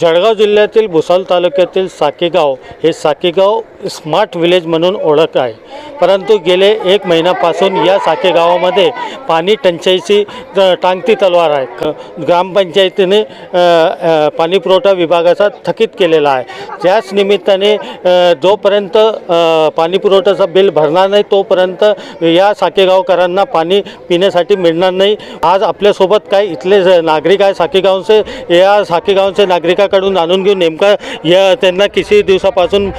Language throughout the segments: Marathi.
जळगाव जिल्ह्यातील भुसावळ तालुक्यातील साकेगाव हे साकेगाव स्मार्ट विलेज म्हणून ओळख आहे. परंतु गेले एक महिन्यापासून या साकेगावामध्ये पाणी टंचाईची टांगती तलवार आहे. ग्रामपंचायतीने पाणी पुरवठा विभागाचा थकीत केलेला आहे. त्याच निमित्ताने जोपर्यंत अ, पाणी पुरवठ्याचं बिल भरणार नाही तोपर्यंत या साकेगावकरांना पाणी पिण्यासाठी मिळणार नाही. आज आपल्यासोबत काय इथले नागरिक आहे साकेगावचे या साकेगावचे नागरिकाकडून जाणून घेऊन नेमका या त्यांना किती दिवसापासून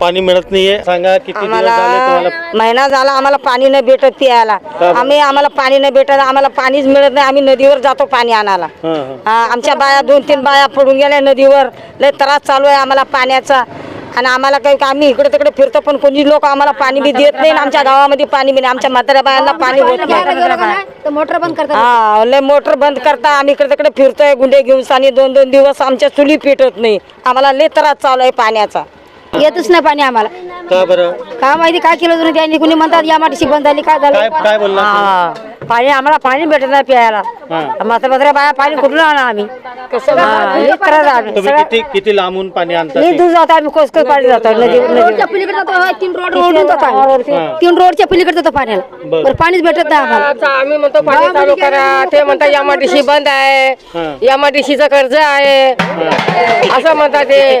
पाणी मिळत नाही आहे सांगा किती दिवस झाले तुम्हाला महिना झाला आम्हाला पाणी नाही भेटत प्यायला. आम्ही आम्हाला पाणी नाही भेटत आम्हाला पाणीच मिळत नाही आम्ही नदीवर जातो पाणी आणायला. हां आमच्या बाया दोन तीन बाया पडून गेल्या नदीवर. लय त्रास चालू आहे आम्हाला पाण्याचा. आणि आम्हाला काही आम्ही इकडे तिकडे फिरतो पण कोणी लोक आम्हाला पाणी बी देत नाही आणि आमच्या गावामध्ये पाणी बी नाही. आमच्या म्हाताऱ्या बायांना पाणी होत नाही. तर मोटर बंद करतात हा लय मोटर बंद करता. आम्ही इकडे तिकडे फिरतोय गुंडे घेऊन सानी दोन दोन दिवस आमच्या चुली पेटत नाही. आम्हाला लय त्रास चालू आहे पाण्याचा. येतच नाही पाणी आम्हाला. का बरं? काय माहिती काय केलं तुम्ही? त्यांनी कुणी म्हणतात या माटीशी बंद झाली काय काय झालं? काय बोलला हा. पाणी आम्हाला पाणी भेटत नाही प्यायला. हां. म्हाताऱ्या बाया पाणी कुठून आणा आम्ही? हा, लय त्रास आहे आम्ही. तुम्ही सगळं- किती किती लांबून पाणी आणता ते? दूर जातो आम्ही कोसकोस पाणी जातो नदीवर रोडच्या नदीवर पलीकडे जातो तीन रोड रोडून जातो आम्ही. हां. तीन रोडच्या पलीकडे जातो पाण्याला. बरं. बरं पाणीच भेटत नाही आम्हाला. आता आम्ही म्हणतो पाणी चालू करा. ते म्हणतात यामाडीशी बंद आहे. हां. यामाडीशीचं कर्ज आहे. असं म्हणतात ते.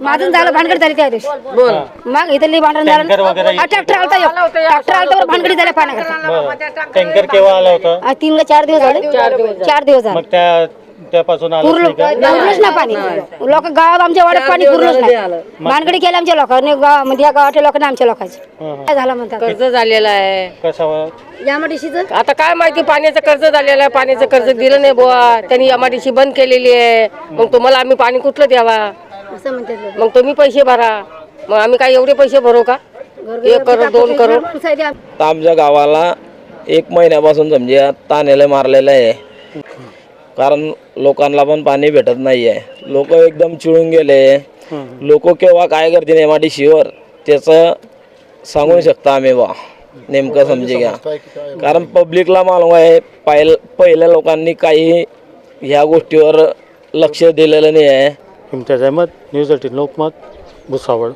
माझं झालं भानगड झाली त्या दिवशी. बोल. मग इथली भांडण वगैरे झालं ट्रॅक्टर आलता. ट्रॅक्टर आलता भानगडी झाल्या पाण्याकरता बरं. टँकर केव्हा आला होता? आज तीन का चार दिवस झाले. चार दिवस झाले. मग त्या त्यापासून आलं पुरलं नाही का? पुरलंच ना पाणी. लोक गावात आमच्या वाड्यात पाणी पुरलंच नाही. भानगडी केल्या आमच्या लोकांनी गाव म्हणजे या गावाच्या लोकांना आमच्या लोकांची. हां, हां. काय झालं म्हणतात? कर्ज झालेलं आहे. कशावर? आता काय माहिती पाण्याचं कर्ज झालेलं आहे. पाण्याचं कर्ज दिलं नाही बुवा. त्यांनी यामाडीशी बंद केलेली आहे. मग तुम्हाला आम्ही पाणी कुठलं द्यावा? असं म्हणतात लोक. मग तुम्ही पैसे भरा. मग आम्ही काय एवढे पैसे भरू का? एक करोड दोन करोड. तर आमच्या गावाला एक महिन्यापासून समजा तानेलं मारलेलं आहे. कारण लोकांना पण पाणी भेटत नाही आहे लोक एकदम चिळून गेले. लोक केव्हा काय करतील एम आय टी सीवर त्याचं सांगू शकता आम्ही बा नेमकं समजे घ्या. कारण पब्लिकला मालूम आहे पहिल पहिल्या लोकांनी काही ह्या गोष्टीवर लक्ष दिलेलं नाही आहे. Imtiaz Ahmed news eighteen Lokmat Bhusawal.